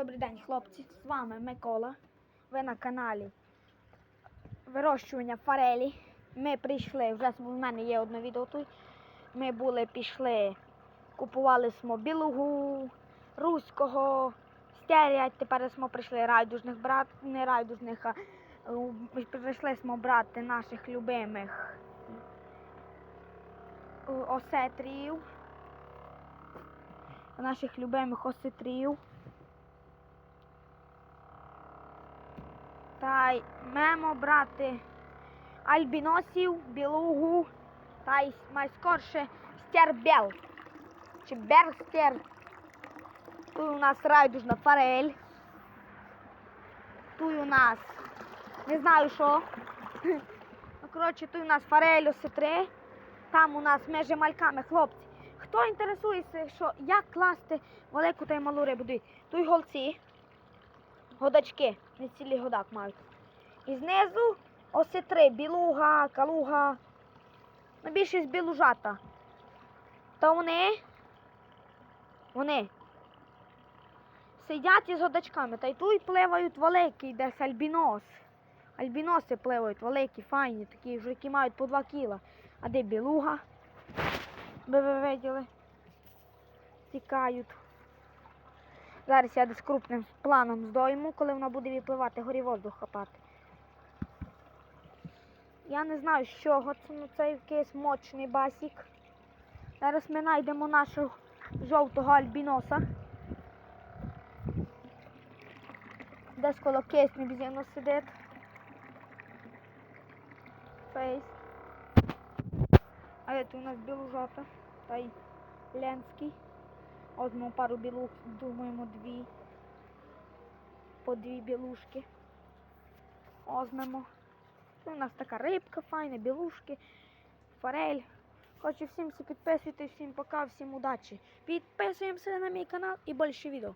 Добрий день, хлопці. З вами Микола. Ви на каналі вирощування форелі. Ми прийшли, вже в мене є одне відео тут. Ми були, пішли, купували смо білугу, руського, стерять. Тепер ми прийшли райдужних брат, не райдужних, а прийшли смо брати наших любимих е, осетрів. Наших любимих осетрів. Та й мемо брати альбіносів, білугу та й найскорше стербел. Чи берстер. Тут у нас райдужна форель. Тут у нас не знаю що. Ну, коротше, тут у нас форель осетри. Там у нас межі мальками, хлопці. Хто інтересується, що як класти велику та й малу рибу? Тут голці, годачки, не цілий годак мають. І знизу осетри, білуга, калуга. Ну, більшість білужата. То вони, вони сидять із годачками, та й тут пливають великі, десь альбінос. Альбіноси пливають, великі, файні, такі вже які мають по 2 кіла. А де білуга? Би ви виділи? Тікають. Зараз я десь крупним планом здойму, коли вона буде відпливати, горі воздух хапати. Я не знаю, з чого це, ну це якийсь мощний басік. Зараз ми знайдемо нашого жовтого альбіноса. Десь коло кисні бізіно сидить. Фейс. А це у нас білужата. Та й ленський. Одну пару білух, думаємо, дві. По дві білушки. Возьмемо. Це у нас така рибка, файна, білушки, форель. Хочу всім всі підписуйтесь, всім пока, всім удачі. Підписуємося на мій канал і більше відео.